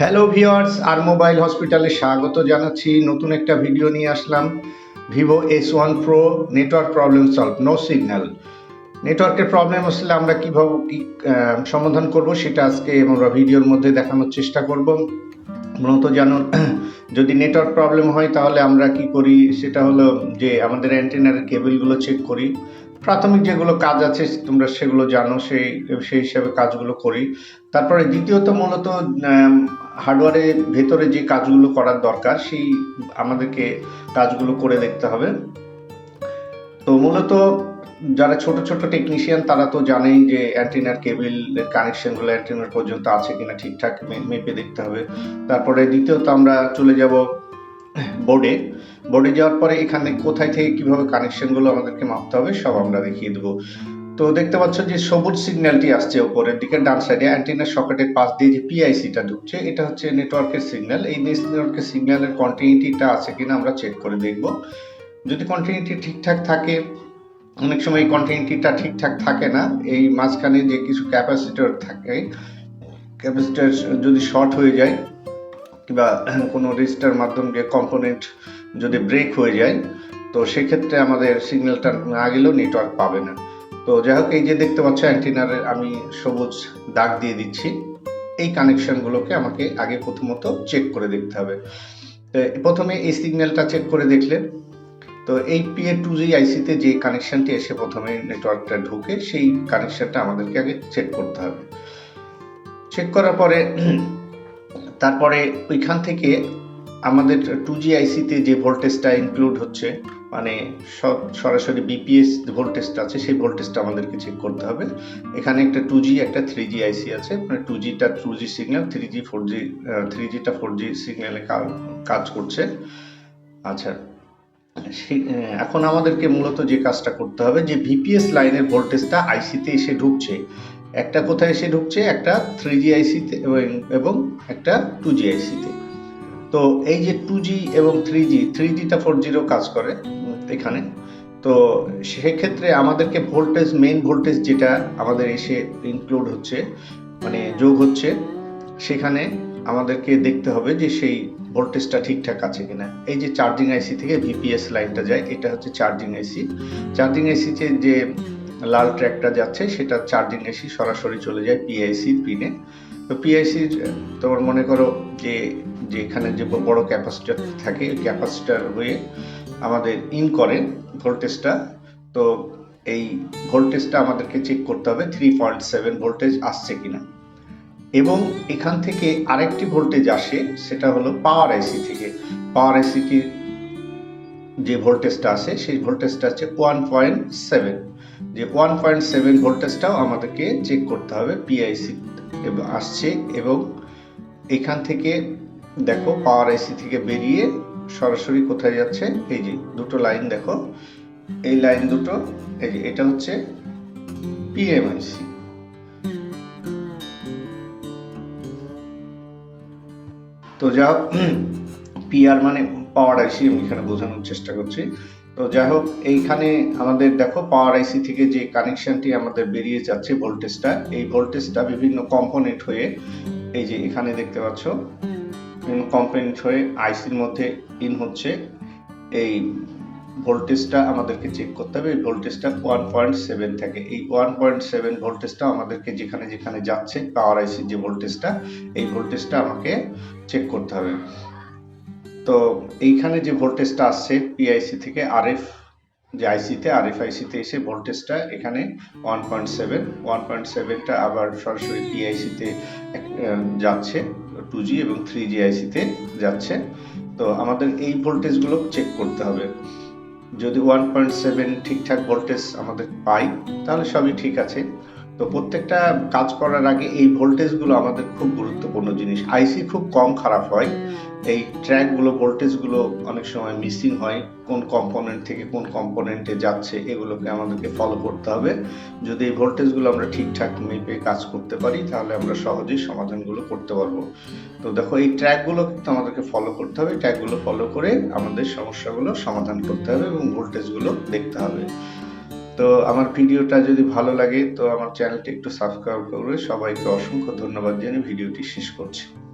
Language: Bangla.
হ্যালো ভিওয়ার্স আর মোবাইল হসপিটালে স্বাগত জানাচ্ছি। নতুন একটা ভিডিও নিয়ে আসলাম। Vivo S one Pro network problem solve no signal নেটওয়ার্কের প্রবলেম আসলে আমরা কীভাবে, কী সমাধান করব সেটা আজকে আমরা ভিডিওর মধ্যে দেখানোর চেষ্টা করব। মূলত জানুন, যদি নেটওয়ার্ক প্রবলেম হয় তাহলে আমরা কি করি? সেটা হলো যে আমাদের অ্যান্টেনারের কেবলগুলো চেক করি। প্রাথমিক যেগুলো কাজ আছে, তোমরা সেগুলো জানো, সেই সেই হিসাবে কাজগুলো করি। তারপরে দ্বিতীয়ত মূলত হার্ডওয়্যারের ভেতরে যে কাজগুলো করার দরকার, সেই আমাদেরকে কাজগুলো করে দেখতে হবে। তো মূলত যারা ছোট ছোট টেকনিশিয়ান তারা তো জানেই যে অ্যান্টিনার কেবিল কানেকশনগুলো অ্যান্টিনার পর্যন্ত আছে কিনা ঠিকঠাক মেপে দেখতে হবে। তারপরে দ্বিতীয়ত আমরা চলে যাব বোর্ডে বোর্ডে যাওয়ার পরে এখানে কোথায় থেকে কীভাবে কানেকশনগুলো আমাদেরকে মাপতে হবে সব আমরা দেখিয়ে দেবো। তো দেখতে পাচ্ছ যে সবুজ সিগন্যালটি আসছে ওপরের দিকে, ডান সাইডে অ্যান্টিনার সকেটের পাশ দিয়ে যে পিআইসিটা ঢুকছে, এটা হচ্ছে নেটওয়ার্কের সিগন্যাল এই নেটওয়ার্কের সিগন্যালের কন্টিনিউটিটা আছে কিনা আমরা চেক করে দেখব। যদি কন্টিনিউটি ঠিকঠাক থাকে, অনেক সময় এই কন্টিনিউটিটা ঠিকঠাক থাকে না, এই মাঝখানে যে কিছু ক্যাপাসিটর থাকে ক্যাপাসিটর যদি শর্ট হয়ে যায় কিংবা কোনো রেজিস্টার মাধ্যমে যে কম্পোনেন্ট যদি ব্রেক হয়ে যায়, তো সেক্ষেত্রে আমাদের সিগন্যালটা না গেলেও নেটওয়ার্ক পাবে না। তো যাই হোক, এই যে দেখতে পাচ্ছ অ্যান্টিনারের আমি সবুজ দাগ দিয়ে দিচ্ছি। এই কানেকশনগুলোকে আমাকে আগে প্রথমত চেক করে দেখতে হবে। তো প্রথমে এই সিগন্যালটা চেক করে দেখলে, তো এই পিএ টু জি আইসিতে যে কানেকশনটি এসে প্রথমে নেটওয়ার্কটা ঢুকে, সেই কানেকশনটা আমাদেরকে আগে চেক করতে হবে। চেক করার পরে তারপরে ওইখান থেকে আমাদের টু জি আইসিতে যে ভোল্টেজটা ইনক্লুড হচ্ছে মানে সরাসরি বিপিএস ভোল্টেজটা আছে, সেই ভোল্টেজটা আমাদেরকে চেক করতে হবে। এখানে একটা টু জি একটা থ্রি জি আইসি আছে। মানে two জিটা two G signal three G four G three জিটা four G সিগন্যালে কাজ করছে। আচ্ছা এখন আমাদেরকে মূলত যে কাজটা করতে হবে, যে ভিপিএস লাইনের ভোল্টেজটা আইসিতে এসে ঢুকছে একটা কোথায় এসে ঢুকছে? একটা থ্রি জি আইসিতে এবং একটা টু জি আইসিতে তো। এই যে টু জি এবং থ্রি জি থ্রি জিটা ফোর জিরো কাজ করে এখানে। তো সেক্ষেত্রে আমাদেরকে ভোল্টেজ মেন ভোল্টেজ যেটা আমাদের এসে ইনক্লুড হচ্ছে মানে যোগ হচ্ছে, সেখানে আমাদেরকে দেখতে হবে যে সেই ভোল্টেজটা ঠিকঠাক আছে কিনা। এই যে চার্জিং আইসি থেকে ভিপিএস লাইনটা যায়, এটা হচ্ছে চার্জিং আইসি চার্জিং আইসিতে যে লাল ট্র্যাকটা যাচ্ছে, সেটা চার্জিং আইসি সরাসরি চলে যায় পিআইসির পিনে তো পিআইসি তোমার মনে করো যে যে এখানে যে বড় ক্যাপাসিটার থাকে ক্যাপাসিটার হয়ে আমাদের ইন করেন ভোল্টেজটা তো এই ভোল্টেজটা আমাদেরকে চেক করতে হবে থ্রি পয়েন্ট সেভেন ভোল্টেজ আসছে কিনা। এবং এখান থেকে আরেকটি ভোল্টেজ আসে, সেটা হলো পাওয়ার আইসি থেকে। পাওয়ার আইসি যে ভোল্টেজটা আসে, সেই ভোল্টেজটা হচ্ছে ওয়ান পয়েন্ট সেভেন যে ওয়ান পয়েন্ট সেভেন ভোল্টেজটাও আমাদেরকে চেক করতে হবে পিআইসি আসছে এবং এখান থেকে দেখো পাওয়ার আইসি থেকে বেরিয়ে সরাসরি কোথায় যাচ্ছে? এই যে দুটো লাইন দেখো। এই লাইন দুটো, এই যে এটা হচ্ছে পিএমআইসি তো যা পিআর মানে পাওয়ার আইসি আমি এখানে বোঝানোর চেষ্টা করছি। তো যাই হোক, এইখানে আমাদের দেখো পাওয়ার আইসি থেকে যে কানেকশনটি আমাদের বেরিয়ে যাচ্ছে ভোল্টেজটা, এই ভোল্টেজটা বিভিন্ন কম্পোনেন্ট হয়ে, এই যে এখানে দেখতে পাচ্ছ, বিভিন্ন কম্পোনেন্ট হয়ে আইসির মধ্যে ইন হচ্ছে। এই ভোল্টেজটা আমাদেরকে চেক করতে হবে, এই ভোল্টেজটা ওয়ান পয়েন্ট সেভেন থাকে। এই ওয়ান পয়েন্ট সেভেন ভোল্টেজটা আমাদেরকে যেখানে যেখানে যাচ্ছে, পাওয়ার আইসির যে ভোল্টেজটা, এই ভোল্টেজটা আমাকে চেক করতে হবে। তো এইখানে যে ভোল্টেজটা আসছে পিআইসি থেকে আরএফ যে আইসিতে আরএফ আইসিতে এসে ভোল্টেজটা এখানে one point seven one point সেভেনটা আবার সরাসরি পিআইসিতে যাচ্ছে টু জি এবং থ্রি জি আইসিতে যাচ্ছে। তো আমাদের এই ভোল্টেজগুলো চেক করতে হবে। যদি ওয়ান পয়েন্ট সেভেন ঠিকঠাক ভোল্টেজ আমাদের পাই, তাহলে সবই ঠিক আছে। তো প্রত্যেকটা কাজ করার আগে এই ভোল্টেজগুলো আমাদের খুব গুরুত্বপূর্ণ জিনিস। আইসি খুব কম খারাপ হয়। এই ট্র্যাকগুলো ভোল্টেজগুলো অনেক সময় মিসিং হয়। কোন কম্পোনেন্ট থেকে কোন কম্পোনেন্টে যাচ্ছে, এগুলোকে আমাদেরকে ফলো করতে হবে। যদি এই ভোল্টেজগুলো আমরা ঠিকঠাক মেপে কাজ করতে পারি, তাহলে আমরা সহজেই সমাধানগুলো করতে পারব। তো দেখো, এই ট্র্যাকগুলো কিন্তু আমাদেরকে ফলো করতে হবে। ট্র্যাকগুলো ফলো করে আমাদের সমস্যাগুলো সমাধান করতে হবে এবং ভোল্টেজগুলো দেখতে হবে। তো আমার ভিডিওটা যদি ভালো লাগে, তো আমার চ্যানেলটি একটু সাবস্ক্রাইব করবে সবাইকে অসংখ্য ধন্যবাদ জানিয়ে ভিডিওটি শেষ করছি।